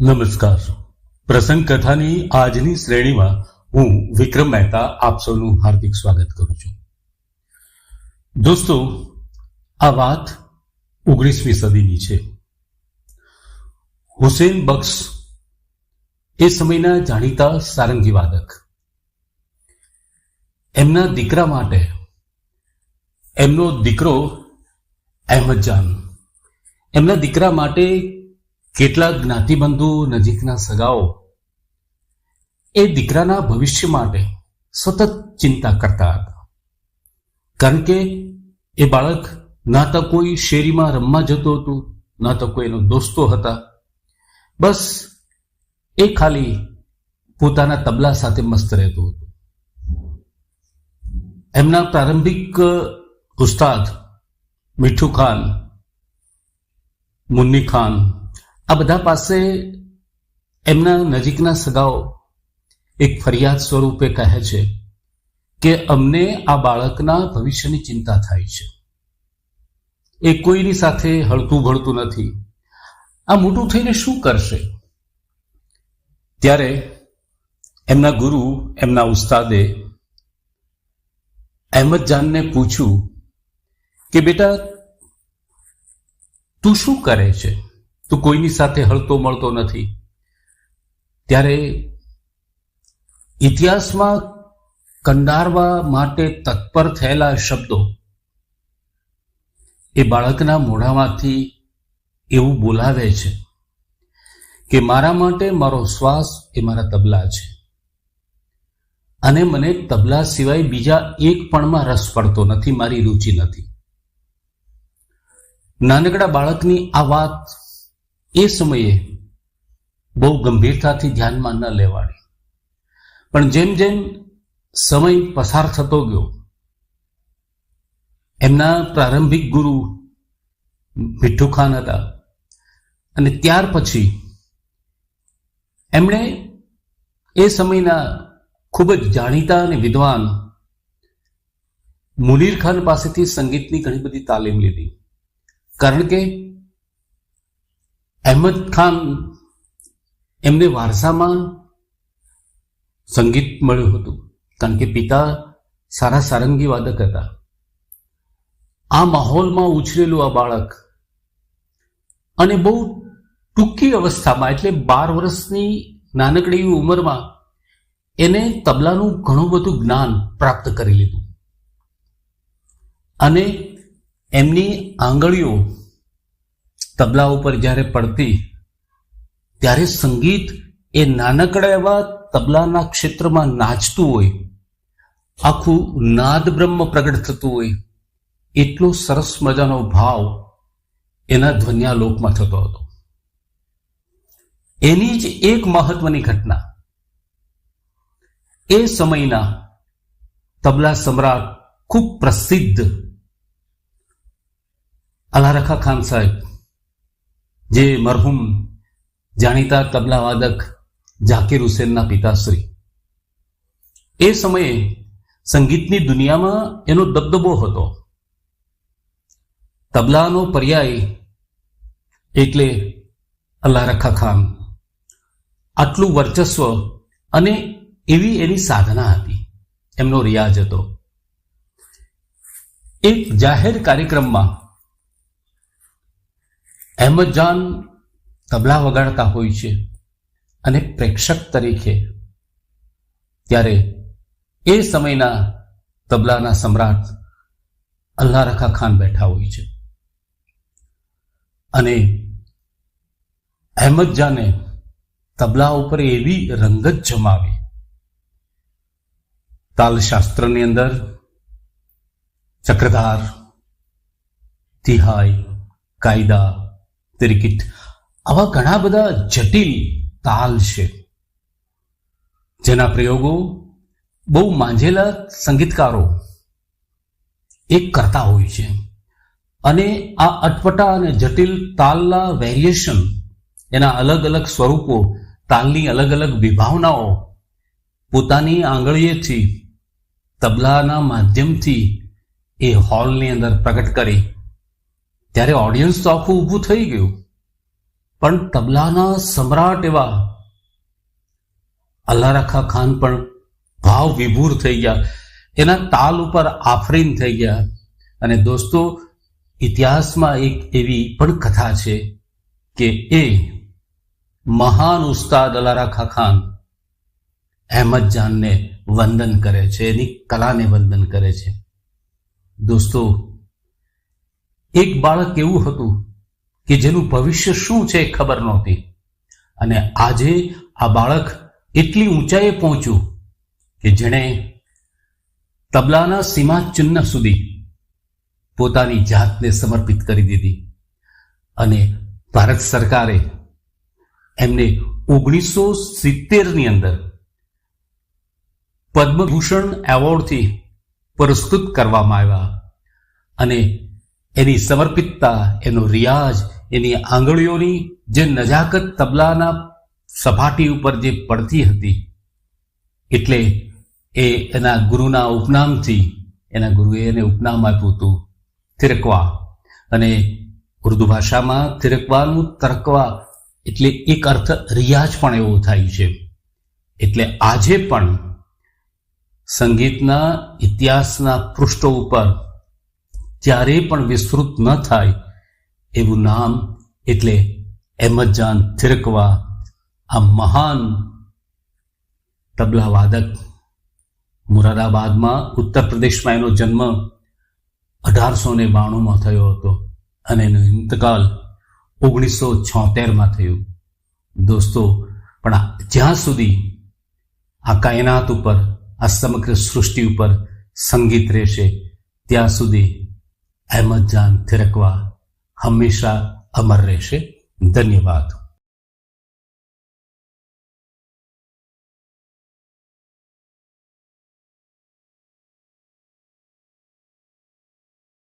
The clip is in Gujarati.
નમસ્કાર. પ્રસંગ કથાની આજની શ્રેણીમાં હું વિક્રમ મહેતા આપ સૌનું હાર્દિક સ્વાગત કરું છું. દોસ્તો, આ વાત ઓગણીસમી સદીની છે. હુસેન બક્ષ એ સમયના જાણીતા સારંગી વાદક એમના દીકરા માટે એમનો દીકરો અહેમદ જાન. એમના દીકરા માટે કેટલાક જ્ઞાતિબંધુ નજીકના સગાઓ એ દીકરાના ભવિષ્ય માટે સતત ચિંતા કરતા હતા. કારણ કે એ બાળક ના તો કોઈ શેરીમાં રમવા જતો હતું, ના તો કોઈ એનો દોસ્તો હતા. બસ એ ખાલી પોતાના તબલા સાથે મસ્ત રહેતો હતો. એમના પ્રારંભિક ઉસ્તાદ મીઠુ ખાન, મુન્ની ખાન આ બધા પાસે એમના નજીકના સગાઓ એક ફરિયાદ સ્વરૂપે કહે છે કે અમને આ બાળકના ભવિષ્યની ચિંતા થાય છે. એ કોઈની સાથે હળતું ભળતું નથી. આ મોટું થઈને શું કરશે? ત્યારે એમના ગુરુ, એમના ઉસ્તાદે અહેમદ જાનને પૂછ્યું કે, બેટા, તું શું કરે છે? તું કોઈની સાથે હળતો મળતો નથી. ત્યારે ઇતિહાસમાં કંડારવા માટે તત્પર થયેલા શબ્દો એ બાળકના મોઢામાંથી એવું બોલાવે છે કે મારા માટે મારો શ્વાસ એ મારા તબલા છે. અને મને તબલા સિવાય બીજા એક પણમાં રસ પડતો નથી, મારી રુચિ નથી. નાનકડા બાળકની આ વાત એ સમયે બહુ ગંભીરતાથી ધ્યાનમાં ન લેવાડી. પણ જેમ જેમ સમય પસાર થતો ગયો, એમના પ્રારંભિક ગુરુ મીઠુ ખાન હતા. અને ત્યાર પછી એમણે એ સમયના ખૂબ જ જાણીતા અને વિદ્વાન મુનીર ખાન પાસેથી સંગીતની ઘણી બધી તાલીમ લીધી. કારણ કે અહેમદ ખાન એમને વારસામાં સંગીત મળ્યું હતું, કારણ કે પિતા સારા સારંગી વાદક હતા. આ માહોલમાં ઉછરેલું આ બાળક અને બહુ ટૂંકી અવસ્થામાં, એટલે બાર વર્ષની નાનકડી ઉંમરમાં એને તબલાનું ઘણું બધું જ્ઞાન પ્રાપ્ત કરી લીધું. અને એમની આંગળીઓ તબલા ઉપર જ્યારે પડતી, ત્યારે સંગીત એ નાનકડા એવા તબલાના ક્ષેત્રમાં નાચતું હોય, આખું નાદ બ્રહ્મ પ્રગટ થતું હોય, એટલો સરસ મજાનો ભાવ એના ધ્વન્યાલોકમાં થતો હતો. એની જ એક મહત્વની ઘટના. એ સમયના તબલા સમ્રાટ ખૂબ પ્રસિદ્ધ અલારખા ખાન સાહેબ જે મરહુમ જાણીતા તબલા વાદક ઝાકીર હુસેનના પિતાશ્રી. એ સમયે સંગીતની દુનિયામાં એનો દબદબો હતો. તબલાનો પર્યાય એટલે અલ્લાહ રખા ખાન. આટલું વર્ચસ્વ અને એવી એની સાધના હતી. એમનો રિયાજ હતો. એક જાહેર કાર્યક્રમમાં અહેમદ જાન તબલા વગાડતા હોય છે અને પ્રેક્ષક તરીકે ત્યારે એ સમયના તબલાના સમ્રાટ અલ્લાહ રખા ખાન બેઠા હોય છે. અને અહેમદ જાને તબલા ઉપર એવી રંગત જમાવી. તાલશાસ્ત્રની અંદર ચક્રધાર, તિહાઈ, કાયદા ત્રિકિટ આવા ઘણા બધા જટિલ તાલ છે. જેના પ્રયોગો બહુ માંજેલા સંગીતકારો એક કરતા હોય છે. અને આ અટપટા અને જટિલ તાલના વેરિએશન એના અલગ અલગ સ્વરૂપો, તાલની અલગ અલગ વિભાવનાઓ પોતાની આંગળીએથી, તબલાના માધ્યમથી એ હોલની અંદર પ્રગટ કરી. ત્યારે ઓડિયન્સ તો આખું ઊભું થઈ ગયું. પણ તબલાના સમ્રાટ એવા અલ્લારખા ખાન પણ ભાવ વિભૂર થઈ ગયા. એના તાલ ઉપર આફરીન થઈ ગયા. અને દોસ્તો, ઇતિહાસમાં એક એવી પણ કથા છે કે એ મહાન ઉસ્તાદ અલારાખા ખાન અહેમદ જાનને વંદન કરે છે, એની કલાને વંદન કરે છે. દોસ્તો એક બાળક એવું હતું કે જેનું ભવિષ્ય શું છે ખબર નહોતી. અને આજે આ બાળક એટલી ઊંચાઈએ પહોંચ્યું કે જેણે તબલાના સીમા સુધી પોતાની જાતને સમર્પિત કરી દીધી. અને ભારત સરકારે એમને ઓગણીસો સિત્તેરની અંદર પદ્મભૂષણ એવોર્ડથી પુરસ્કૃત કરવામાં આવ્યા. અને એની સમર્પિતતા, એનો રિયાઝ, એની આંગળીઓની જે નજાકત તબલાના સપાટી ઉપર જે પડતી હતી, એટલે એ એના ગુરુના ઉપનામથી, એના ગુરુએ એને ઉપનામ આપ્યું હતું, થિરકવા. અને ઉર્દુ ભાષામાં તિરકવાનું તરકવા એટલે એક અર્થ રિયાઝ પણ એવો થાય છે. એટલે આજે પણ સંગીતના ઇતિહાસના પૃષ્ઠો ઉપર ક્યારેય પણ વિસ્તૃત ન થાય એવું નામ એટલે અહેમદજાન થિરકવા આ મહાન તબલા વાદક. મુરાદાબાદમાં ઉત્તર પ્રદેશમાં એનો જન્મ અઢારસો ને બાણુંમાં થયો હતો અને એનો ઇંતકાલ ઓગણીસો છોતેરમાં થયું. દોસ્તો, પણ જ્યાં સુધી આ કાયનાત ઉપર, આ સમગ્ર સૃષ્ટિ ઉપર સંગીત રહેશે, ત્યાં સુધી અહેમદ જાન થિરકવા હંમેશા અમર રહેશે. ધન્યવાદ.